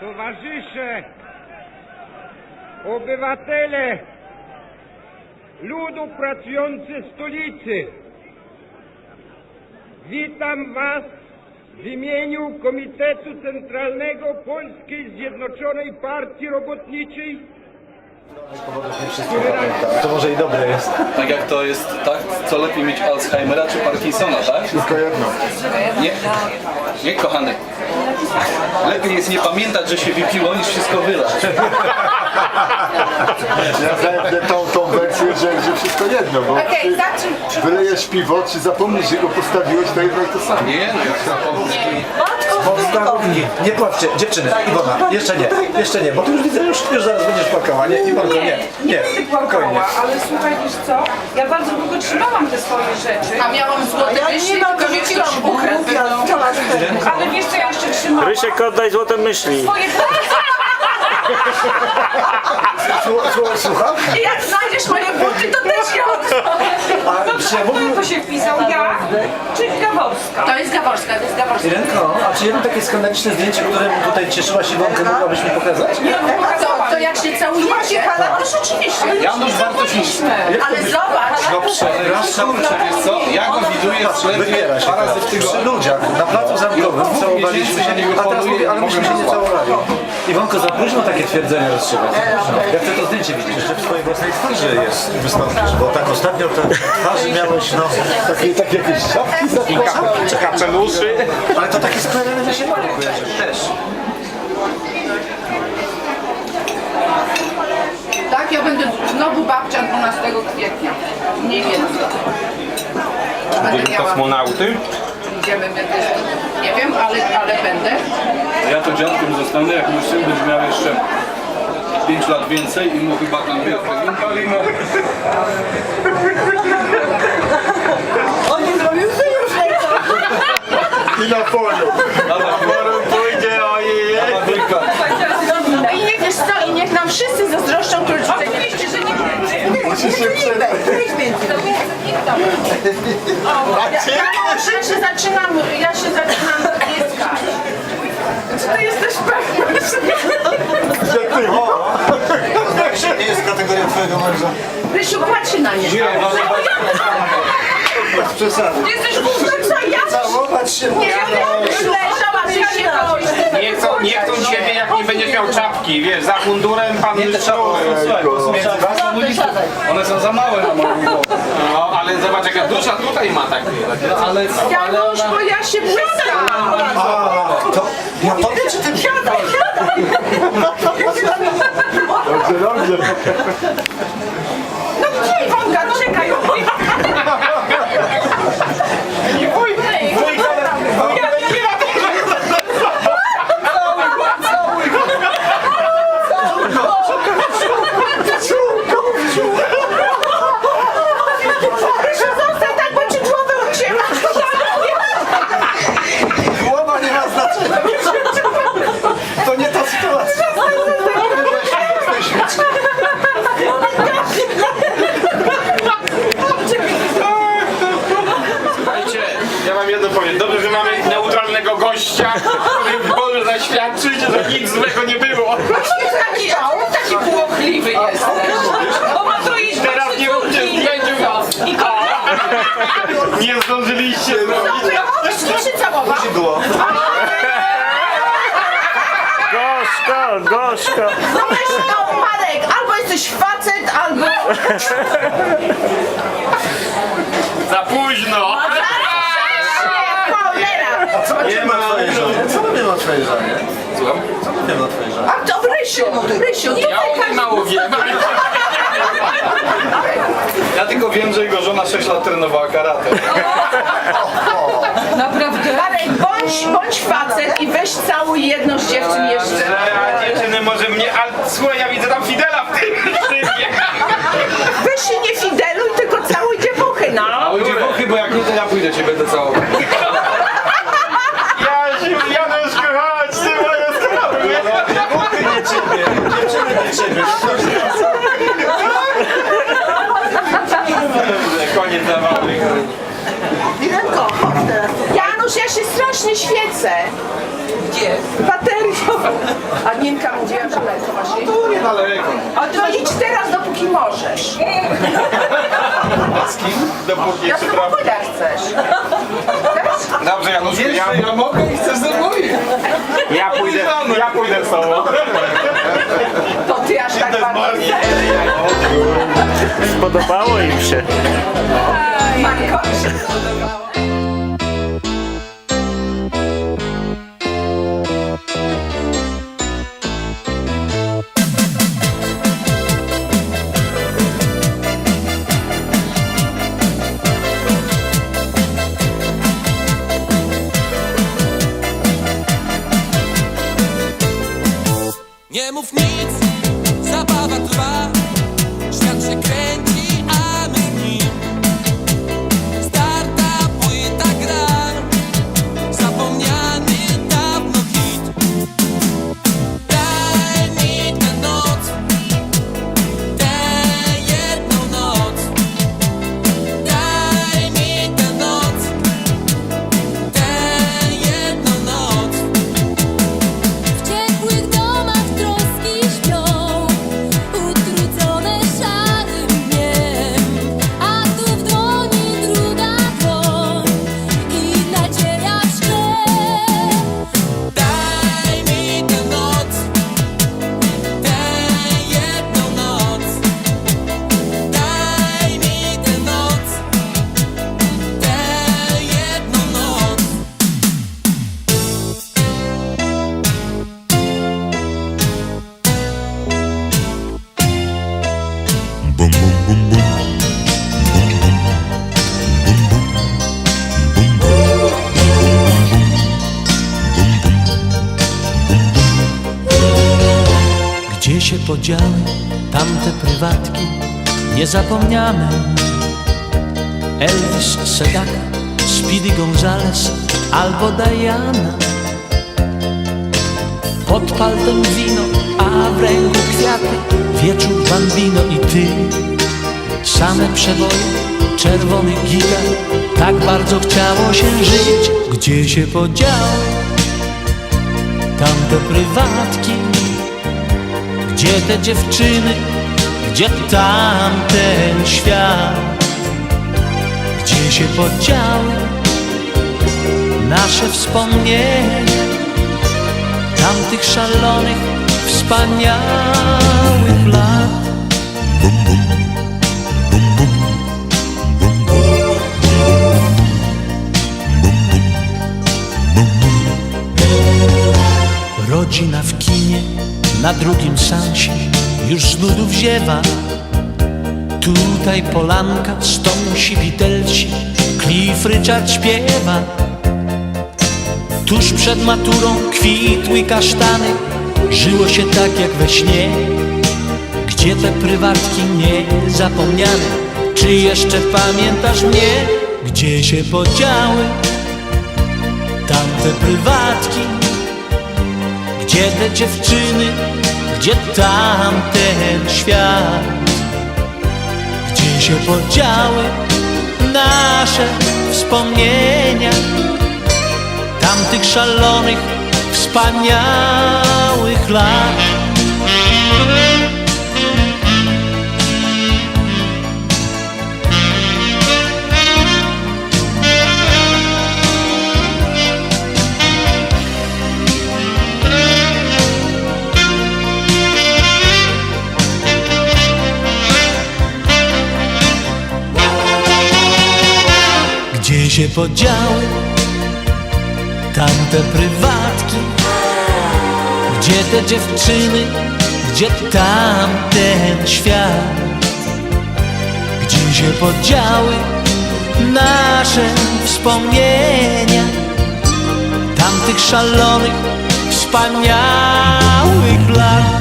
towarzysze, obywatele, ludu pracujący stolicy. Witam Was w imieniu Komitetu Centralnego Polskiej Zjednoczonej Partii Robotniczej To może i dobre jest. Tak jak to jest, tak? Co lepiej mieć Alzheimera czy Parkinsona, tak? Tylko jedno. Nie, nie kochany. Lepiej jest nie pamiętać, że się wypiło, niż wszystko wylać. Ja znajdę tą, tą wersję, że, że wszystko jedno, bo Okej, czy zacznij. wylejesz piwo, czy zapomnisz, że go postawiłeś, to jedno i to samo. Nie, no jak zapomnieć. Podstawówki. Nie pławcie, dziewczyny, Iwona, jeszcze nie, jeszcze nie, bo ty już widzę, już, już zaraz będziesz płakała, nie, Iwonko, nie, nie, spokojnie. płakała, ale słuchaj, wiesz co, ja bardzo długo trzymałam te swoje rzeczy, A miałam złote myśli, tylko rzuciłam bukrę. ale wiesz co trzymałam? Rysiek, oddaj złote myśli. Słu- słu- Słucham? I jak znajdziesz moje buty, to też je oddam. A czy ja to się wpisał? Ja czy Gaworska? To jest Gaworska, to jest Gaworska. Irenko, a czy jedno takie skandaliczne zdjęcie, którym tutaj cieszyłaś Iwonkę, mogłabyś mi pokazać? A to, to jak się całujecie? Ależ oczywiście. Janusz Bartosiński. Ale zobacz. No przepraszam, kurczę, wiesz co? Ja go widuję sklepie Wybiera się dwa razy w teraz. Przy tygodniu. ludziach, na placu zamkowym Dwóch całowaliśmy miesięcy się, a teraz mówię, ale myśmy mogę się nie mu całowali. Iwonko, za późno takie twierdzenie rozstrzygać. Ja chcę to zdjęcie widzieć. Jeszcze w swojej własnej twarzy jest, wystąpisz, bo tak ostatnio te twarzy miałeś, no, takie, takie jakieś szapki. Czy kapeluszy? Ale to takie sklerowane mi się mało kojarzy. Też. Tak, ja będę znowu babcia 12 kwietnia. Mniej więcej. Będę miała, Kosmonauty? idziemy, będę, nie wiem, ale, ale będę. Ja to dziadkiem zostanę, jak mój syn będzie miał jeszcze 5 lat więcej i mu chyba tam wie, palimy. I na polu. Pójdzie, ojej. Fabryka. No i niech wiesz co, i niech nam wszyscy zazdroszczą, którzy tutaj Oczywiście, że nie Musisz się przed... Ja się zaczynam, ja się zaczynam. Czy ty jesteś pewna? że ty, o! Nie jest kategoria twojego męża. Rysiu, patrzy na nie. Bez przesady. Jesteś głupem, co ja? Całować się Nie, ja. Nie chcą, nie chcą ciebie, jak nie będziesz miał czapki, wiesz, za mundurem pan komunistów. One są za małe na moją głowę. No, ale zobacz, jaka dusza tutaj ma takie. No, ale, ale ona... bo ja się błyskam. To ja powiem, czy ty Dobrze, dobrze. No gdzie Iwonka, no czekaj. Rysiu, zostań tak, bo ci głowę ucięła. Głowa nie ma znaczenia. To nie ta sytuacja. Słuchajcie, ja wam jedno powiem. Dobrze, że mamy neutralnego gościa, który może zaświadczyć, że nic złego nie było. Taki, taki płochliwy jesteś. Bo ma to iść Teraz nie róbcie zdjęciu. I. Nie zdążyliście zrobić. Możesz się całować. Gorzko, gorzko. No wiesz, no Marek, albo jesteś facet, albo... Za późno. O twojej żonie? Co my wiemy o twojej żonie? Słucham? Co my wiemy o twojej żonie? A to Rysiu, Rysiu, tutaj Ja o mało wiem. Ja tylko wiem, że jego żona 6 lat trenowała karate. Naprawdę? Marek, bądź, bądź facet i weź całuj jedną z dziewczyn jeszcze. A dziewczyny może mnie, ale słuchaj, ja widzę tam Fidela w tym filmie. Weź się nie fideluj, tylko całuj dziewuchy, no. A ujdzie wochy, bo jak nie, to ja pójdę cię będę całował. Jasiu, Januszku, chodź, ty moje sprawy. Włochy nie ciebie, dziewczyny nie ciebie. Koniec zabawy. Irenko, chodź teraz. Janusz, ja się strasznie świecę. Gdzie? Baterią. A Niemka mówiła, że daleko właśnie. Tu niedaleko. A to idź teraz, dopóki możesz. A z kim? Dopóki Ja jeszcze tobą chcesz. Chcesz? Dobrze, Janusz, ja, Ja mogę i chcę ze mną ja pójdę, ja pójdę z tobą. To ty aż tak bardzo chcesz. Podobało im się. Marko? Nie podziały tamte prywatki niezapomniane? Elvis Sedaka, Speedy Gonzales albo Diana. Pod paltem wino, a w ręku kwiaty, wieczór bambino i ty. Same przeboje, czerwony gitar, tak bardzo chciało się żyć. Gdzie się podziały tamte prywatki? Gdzie te dziewczyny, gdzie tamten świat? Gdzie się podziały nasze wspomnienia tamtych szalonych, wspaniałych lat? Rodzina w kinie, na drugim sansie już z nudów ziewa. Tutaj polanka, stąsi widelci, Cliff Richard śpiewa. Tuż przed maturą kwitły kasztany, żyło się tak jak we śnie. Gdzie te prywatki niezapomniane? Czy jeszcze pamiętasz mnie? Gdzie się podziały tamte prywatki? Gdzie te dziewczyny, gdzie tamten świat? Gdzie się podziały nasze wspomnienia? Tamtych szalonych, wspaniałych lat się podziały tamte prywatki? Gdzie te dziewczyny, gdzie tamten świat? Gdzie się podziały nasze wspomnienia Tamtych szalonych, wspaniałych lat?